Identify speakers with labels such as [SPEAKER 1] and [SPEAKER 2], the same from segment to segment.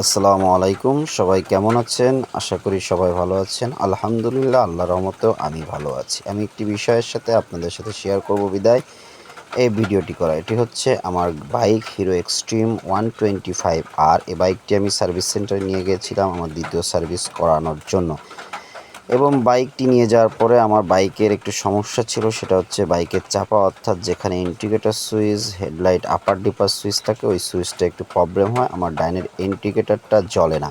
[SPEAKER 1] আসসালামু আলাইকুম, সবাই কেমন আছেন? আশা করি সবাই ভালো আছেন। আলহামদুলিল্লাহ আল্লাহ রহমতেও আমি ভালো আছি। আমি একটি বিষয়ের সাথে আপনাদের সাথে শেয়ার করব বিদায়। এই ভিডিওটি করা, এটি হচ্ছে আমার bike Hero Xtreme one twenty five আর এই বাইকটি আমি সার্ভিস সেন্টারে নিয়ে গিয়েছিলাম আমার দ্বিতীয় সার্ভিস করানোর জন্য। এবং বাইকটি নিয়ে যাওয়ার পরে আমার বাইকের একটু সমস্যা ছিল, সেটা হচ্ছে বাইকের চাপা, অর্থাৎ যেখানে indicator switch, headlight, upper dipper switch থাকে, ওই সুইচটা একটু প্রবলেম হয়, আমার ডাইনের ইন্ডিকেটারটা জ্বলে না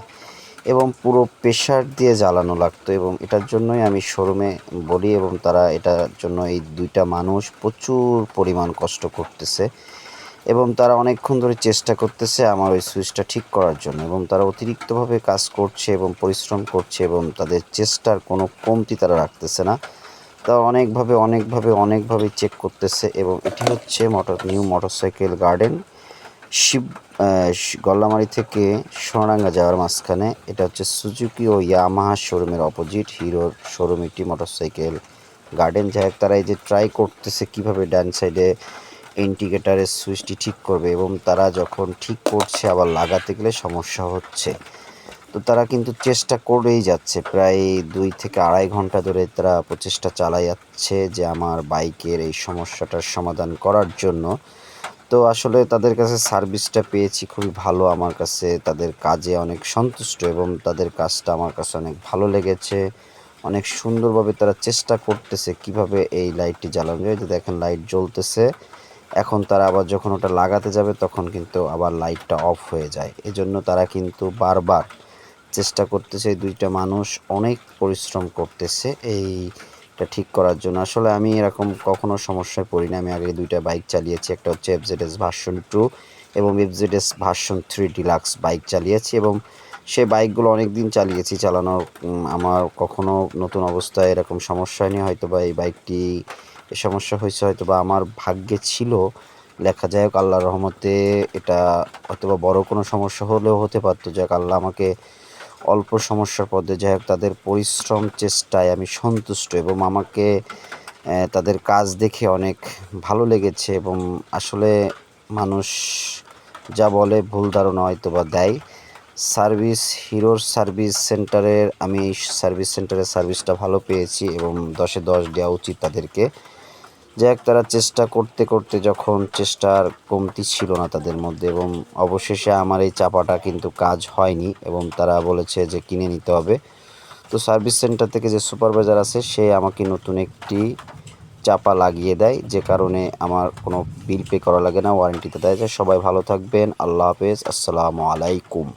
[SPEAKER 1] এবং পুরো প্রেশার দিয়ে জ্বালানো লাগতো এবং এটার জন্যই আমি শোরুমে বলি এবং তারা এটার জন্য এই দুইটা মানুষ প্রচুর পরিমাণ কষ্ট করতেছে। এবং তারা অনেকক্ষণ ধরে চেষ্টা করতেছে আমার ওই সুইচটা ঠিক করার জন্য এবং তারা অতিরিক্তভাবে কাজ করছে এবং পরিশ্রম করছে এবং তাদের চেষ্টার কোনো কমতি তারা রাখতেছে না। তা অনেকভাবে অনেকভাবে অনেকভাবে চেক করতেছে এবং এটি হচ্ছে motor new motorcycle garden Shib Gollamari থেকে সোনারাঙ্গা যাওয়ার মাঝখানে। এটা হচ্ছে সুজুকি ও ইয়ামাহা শোরুমের অপোজিট হিরোর শোরুম একটি মোটরসাইকেল গার্ডেন যাই তারা এই যে ট্রাই করতেছে কীভাবে ডান সাইডে ইন্ডিকেটারের সুইচটি ঠিক করবে এবং তারা যখন ঠিক করছে আবার লাগাতে গেলে সমস্যা হচ্ছে। তো তারা কিন্তু চেষ্টা করেই যাচ্ছে। প্রায় দুই থেকে আড়াই ঘণ্টা ধরে তারা প্রচেষ্টা চালাই যাচ্ছে যে আমার বাইকের এই সমস্যাটার সমাধান করার জন্য। তো আসলে তাদের কাছে সার্ভিসটা পেয়েছি খুবই ভালো। আমার কাছে তাদের কাজে অনেক সন্তুষ্ট এবং তাদের কাজটা আমার কাছে অনেক ভালো লেগেছে। অনেক সুন্দরভাবে তারা চেষ্টা করতেছে কীভাবে এই লাইটটি জ্বালানো যায়। দেখেন, লাইট জ্বলতেছে। এখন তারা আবার যখন ওটা লাগাতে যাবে, তখন কিন্তু আবার লাইটটা অফ হয়ে যায়। এজন্য তারা কিন্তু বারবার চেষ্টা করতেছে দুইটা মানুষ অনেক পরিশ্রম করতেছে এইটা ঠিক করার জন্য। আসলে আমি এরকম কখনো সমস্যায় পড়ি না। আমি আগে দুইটা বাইক চালিয়েছি, একটা হচ্ছে এফজেডএস ভার্সন টু এবং FZS version three deluxe bike চালিয়েছি এবং সে বাইকগুলো অনেক দিন চালিয়েছি চালানোর আমার কখনো নতুন অবস্থায় এরকম সমস্যা হয়নি। হয়তো বা এই বাইকটি এ সমস্যা হয়েছে হয়তো বা আমার ভাগ্যে ছিল। লেখা যাই হোক, আল্লাহর রহমতে এটা হয়তো বা বড়ো কোনো সমস্যা হলেও হতে পারতো। যাক, আল্লাহ আমাকে অল্প সমস্যার পদে যাই হোক, তাদের পরিশ্রম চেষ্টায় আমি সন্তুষ্ট এবং আমাকে তাদের কাজ দেখে অনেক ভালো লেগেছে এবং আসলে মানুষ যা বলে ভুল ধারণা হয়তো বা দেয়। সার্ভিস, হিরোর সার্ভিস সেন্টারের, আমি সার্ভিস সেন্টারের সার্ভিসটা ভালো পেয়েছি এবং দশে দশ দেওয়া উচিত তাদেরকে। যাই হোক তারা চেষ্টা করতে করতে যখন চেষ্টার কমতি ছিল না তাদের মধ্যে এবং অবশেষে আমার এই চাপাটা কিন্তু কাজ হয়নি এবং তারা বলেছে যে কিনে নিতে হবে। তো সার্ভিস সেন্টার থেকে যে সুপারভাইজার আছে সে আমাকে নতুন একটি চাপা লাগিয়ে দেয়, যে কারণে আমার কোনো বিল পে করা লাগে না, ওয়ারেন্টিতে দেয়। যায় সবাই ভালো থাকবেন, আল্লাহ হাফেজ, আসসালামু আলাইকুম।